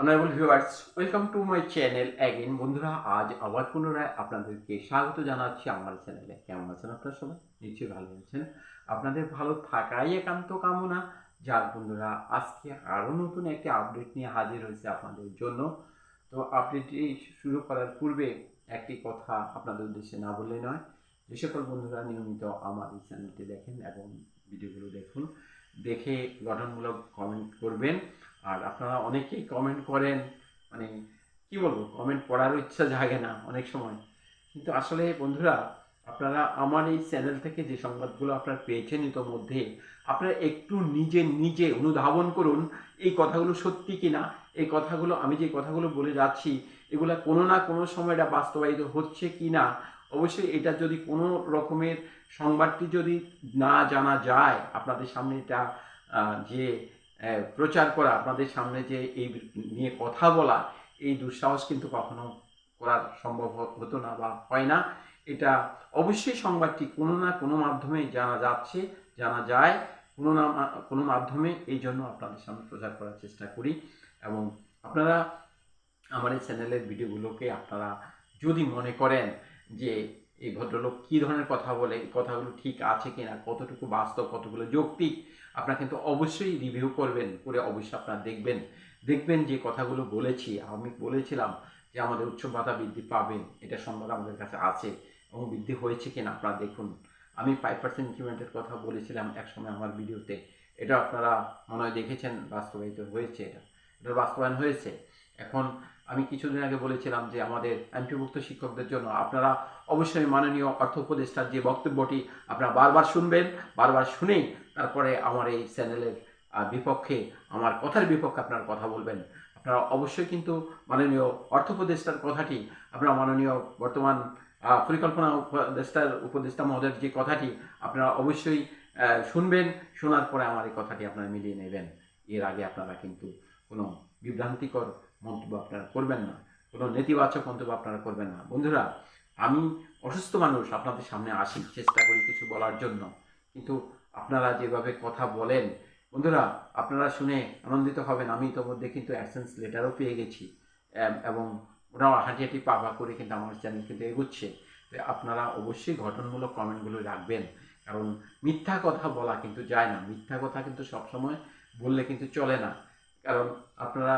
Honourable viewers welcome to my channel again বন্ধুরা, আজ আবার পুনরায় আপনাদেরকে স্বাগত জানাচ্ছি আমার চ্যানেলে কেমন আছেন আপনারা সবাই? নিশ্চয়ই ভালো আছেন। আপনাদের ভালো থাকাই একান্ত কামনা। যার বন্ধুরা, আজকে আরও নতুন একটি আপডেট নিয়ে হাজির হয়েছে আপনাদের জন্য। তো আপডেটটি শুরু করার পূর্বে একটি কথা আপনাদের উদ্দেশ্যে না বললে নয়। যে সকল বন্ধুরা নিয়মিত আমার এই চ্যানেলটি দেখেন এবং ভিডিওগুলো দেখুন দেখে গঠনমূলক কমেন্ট করবেন। আর আপনারা অনেকেই কমেন্ট করেন মানে কি বলব কমেন্ট পড়ারও ইচ্ছা জাগে না অনেক সময়। কিন্তু আসলে বন্ধুরা, আপনারা আমার এই চ্যানেল থেকে যে সংবাদগুলো আপনারা পেয়েছেন ইতোমধ্যে, আপনারা একটু নিজে নিজে অনুধাবন করুন, এই কথাগুলো সত্যি কি না এই কথাগুলো, আমি যে কথাগুলো বলে যাচ্ছি, এগুলা কোনো না কোনো সময় এটা বাস্তবায়িত হচ্ছে কি না অবশ্যই এটা যদি কোনো রকমের সংবাদটি যদি না জানা যায়, আপনাদের সামনে এটা যে প্রচার করা, আপনাদের সামনে যে, এই নিয়ে কথা বলা, এই দুঃসাহস কিন্তু কখনো করা সম্ভব হতো না বা হয় না। এটা অবশ্যই সংবাদটি কোনো না কোনো মাধ্যমে জানা যাচ্ছে, জানা যায়। কোনো না কোনো মাধ্যমে এই জন্য আপনাদের সামনে প্রচার করার চেষ্টা করি। এবং আপনারা আমার এই চ্যানেলের ভিডিওগুলোকে আপনারা যদি মনে করেন যে এই ভদ্রলোক কী ধরনের কথা বলে কথাগুলো ঠিক আছে কিনা, কতটুকু বাস্তব, কতগুলো যৌক্তিক, আপনারা কিন্তু অবশ্যই রিভিউ করবেন, করে অবশ্যই আপনারা দেখবেন। দেখবেন যে কথাগুলো বলেছি, আমি বলেছিলাম যে আমাদের উচ্চ ভাতা বৃদ্ধি পাবেন এটা সম্ভব আমাদের কাছে আছে, এবং বৃদ্ধি হয়েছে কিনা আপনারা দেখুন। আমি ফাইভ পার্সেন্ট ইনক্রিমেন্টের কথা বলেছিলাম একসময় আমার ভিডিওতে এটা আপনারা মনে হয় দেখেছেন, বাস্তবায়িত হয়েছে এটা। এটার বাস্তবায়ন হয়েছে। এখন আমি কিছুদিন আগে বলেছিলাম যে আমাদের এমপিভুক্ত শিক্ষকদের জন্য আপনারা অবশ্যই মাননীয় অর্থ উপদেষ্টার যে বক্তব্যটি আপনারা বারবার শুনবেন, বারবার শুনেই তারপরে আমার এই চ্যানেলের বিপক্ষে, আমার কথার বিপক্ষে আপনারা কথা বলবেন। আপনারা অবশ্যই কিন্তু মাননীয় অর্থ উপদেষ্টার কথাটি, আপনারা মাননীয় বর্তমান পরিকল্পনা উপদেষ্টার, উপদেষ্টা মহোদয়ের যে কথাটি আপনারা অবশ্যই শুনবেন, শোনার পরে আমার এই কথাটি আপনারা মিলিয়ে নেবেন। এর আগে আপনারা কিন্তু কোনো বিভ্রান্তিকর মন্তব্য আপনারা করবেন না। কোনো নেতিবাচক মন্তব্য আপনারা করবেন না। বন্ধুরা, আমি অসুস্থ মানুষ, আপনাদের সামনে আসি, চেষ্টা করি কিছু বলার জন্য। কিন্তু আপনারা যেভাবে কথা বলেন, বন্ধুরা, আপনারা শুনে আনন্দিত হবেন। আমি ইতোমধ্যে কিন্তু অ্যাবসেন্স লেটারও পেয়ে গেছি এবং ওরাও হাঁটি হাঁটি করে কিন্তু আমার চ্যানেল কিন্তু এগুচ্ছে। আপনারা অবশ্যই গঠনমূলক কমেন্টগুলো রাখবেন, কারণ মিথ্যা কথা বলা কিন্তু যায় না। মিথ্যা কথা কিন্তু সবসময় বললে কিন্তু চলে না। কারণ আপনারা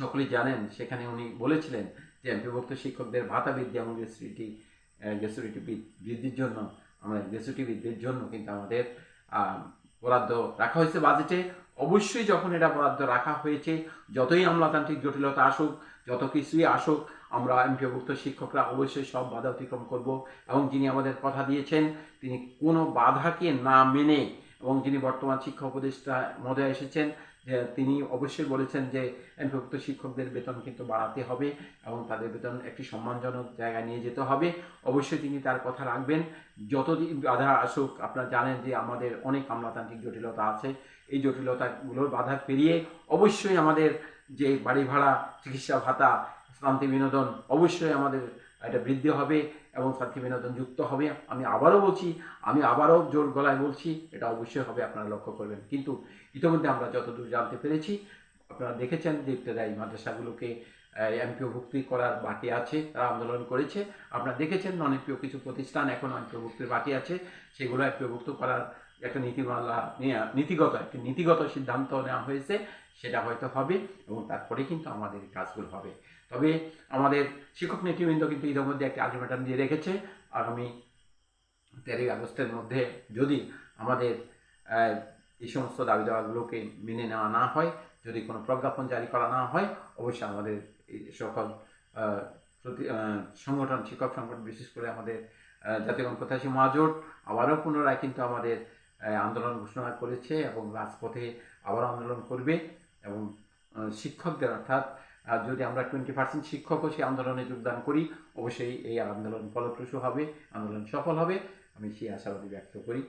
সকলেই জানেন, সেখানে উনি বলেছিলেন যে বিভক্ত শিক্ষকদের ভাতা বৃদ্ধি এবং গ্যাসুরিটি গ্যাসুরিটি বৃদ্ধির জন্য, আমরা গ্যাসুরিটি বৃদ্ধির জন্য কিন্তু আমাদের বরাদ্দ রাখা হয়েছে বাজেটে। অবশ্যই যখন এটা বরাদ্দ রাখা হয়েছে, যতই আমলাতান্ত্রিক জটিলতা আসুক, যত কিছুই আসুক, আমরা এমপিভুক্ত শিক্ষকরা অবশ্যই সব বাধা অতিক্রম করব এবং যিনি আমাদের কথা দিয়েছেন, তিনি কোনো বাধাকে না মেনে এবং যিনি বর্তমান শিক্ষা উপদেষ্টা মহোদয় এসেছেন তিনি অবশ্যই বলেছেন যে এমপিভুক্ত শিক্ষকদের বেতন কিন্তু বাড়াতে হবে এবং তাদের বেতন একটি সম্মানজনক জায়গায় নিয়ে যেতে হবে। অবশ্যই তিনি তার কথা রাখবেন। যতদিন বাধা আসুক, আপনারা জানেন যে আমাদের অনেক আমলাতান্ত্রিক জটিলতা আছে। এই জটিলতাগুলোর বাধা পেরিয়ে অবশ্যই আমাদের যে বাড়ি ভাড়া চিকিৎসা ভাতা শান্তি বিনোদন, অবশ্যই আমাদের এটা বৃদ্ধি হবে এবং শান্তি বিনোদন যুক্ত হবে। আমি আবারও বলছি, আমি আবারও জোর গলায় বলছি, এটা অবশ্যই হবে, আপনারা লক্ষ্য করবেন। কিন্তু ইতিমধ্যে আমরা যতদূর জানতে পেরেছি, আপনারা দেখেছেন যে ইত্যাদি মাদ্রাসাগুলোকে এমপিওভুক্তি করার বাকি আছে, তারা আন্দোলন করেছে। আপনারা দেখেছেন নন কিছু প্রতিষ্ঠান এখন এমপিওভুক্তির বাকি আছে, সেগুলো এমপিওভুক্ত করার একটা নীতিমালা নেওয়া নীতিগত, একটি নীতিগত সিদ্ধান্ত নেওয়া হয়েছে, সেটা হয়তো হবে এবং তারপরে কিন্তু আমাদের কাজগুলো হবে। তবে আমাদের শিক্ষক নেতৃবৃন্দ কিন্তু ইতিমধ্যে একটি আলটিমেটাম দিয়ে রেখেছে। আগামী তেরোই আগস্টের মধ্যে যদি আমাদের এই সমস্ত দাবি দাওয়াগুলোকে মেনে নেওয়া না হয়, যদি কোনো প্রজ্ঞাপন জারি করা না হয়, অবশ্যই আমাদের এই সকল সংগঠন, শিক্ষক সংগঠন বিশেষ করে আমাদের জাতীয় প্রত্যাশী মহাজোট আবারও পুনরায় কিন্তু আমাদের আন্দোলন ঘোষণা করেছে এবং রাজপথে আবার আন্দোলন করবে এবং শিক্ষকদের অর্থাৎ যদি আমরা টোয়েন্টি পার্সেন্ট শিক্ষকও সেই আন্দোলনে যোগদান করি, অবশ্যই এই আন্দোলন ফলপ্রসূ হবে, আন্দোলন সফল হবে। আমি সেই আশাবাদী ব্যক্ত করি।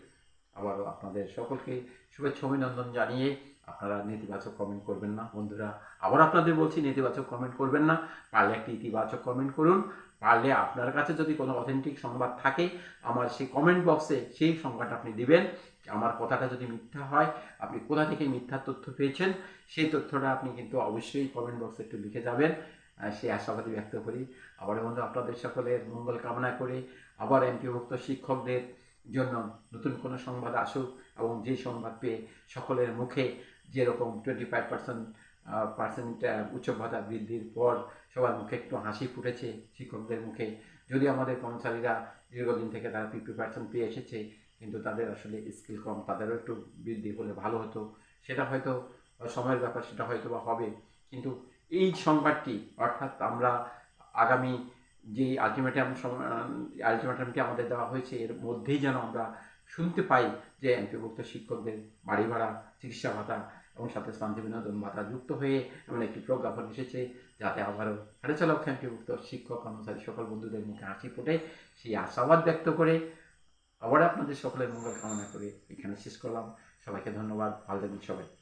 আবারও আপনাদের সকলকে শুভেচ্ছা, অভিনন্দন জানিয়ে আপনারা নেতিবাচক কমেন্ট করবেন না। বন্ধুরা, আবার আপনাদের বলছি, নেতিবাচক কমেন্ট করবেন না। পারলে একটি ইতিবাচক কমেন্ট করুন। পারলে আপনার কাছে যদি কোনো অথেন্টিক সংবাদ থাকে, আমার সেই কমেন্ট বক্সে সেই সংবাদটা আপনি দিবেন। আমার কথাটা যদি মিথ্যা হয়, আপনি কোথা থেকে মিথ্যা তথ্য পেয়েছেন, সেই তথ্যটা আপনি কিন্তু অবশ্যই কমেন্ট বক্সে একটু লিখে যাবেন। সেই আশাবাদী ব্যক্ত করি। আবার বন্ধু, আপনাদের সকলের মঙ্গল কামনা করে আবার এমপিভুক্ত শিক্ষকদের জন্য নতুন কোনো সংবাদ আসুক এবং যে সংবাদ পেয়ে সকলের মুখে যেরকম টোয়েন্টি ফাইভ পার্সেন্ট পার্সেন্ট উচ্চ ভাতা বৃদ্ধির পর সবার মুখে একটু হাসি ফুটেছে, শিক্ষকদের মুখে। যদি আমাদের কর্মচারীরা দীর্ঘদিন থেকে তারা ফিফটি পার্সেন্ট পেয়ে এসেছে, কিন্তু তাদের আসলে স্কিল কম, তাদেরও একটু বৃদ্ধি হলে ভালো হতো। সেটা হয়তো সময়ের ব্যাপার সেটা হয়তো বা হবে। কিন্তু এই সংবাদটি, অর্থাৎ আমরা আগামী যে আলটিমেটাম আলটিমেটামটি আমাদের দেওয়া হয়েছে, এর মধ্যেই যেন আমরা শুনতে পাই যে এমপিভুক্ত শিক্ষকদের বাড়ি ভাড়া, চিকিৎসা ভাতা এবং সাথে শান্তি বিনোদন ভাতা যুক্ত হয়ে এমন একটি প্রজ্ঞাপন এসেছে যাতে আবারও হারে চালক এমপিভুক্ত শিক্ষক কর্মচারী সকল বন্ধুদের মুখে হাসি ফোটে। সেই আশাবাদ ব্যক্ত করে আবার আপনাদের সকলের মঙ্গল কামনা করে এখানে শেষ করলাম। সবাইকে ধন্যবাদ। ভালো থাকবেন সবাই।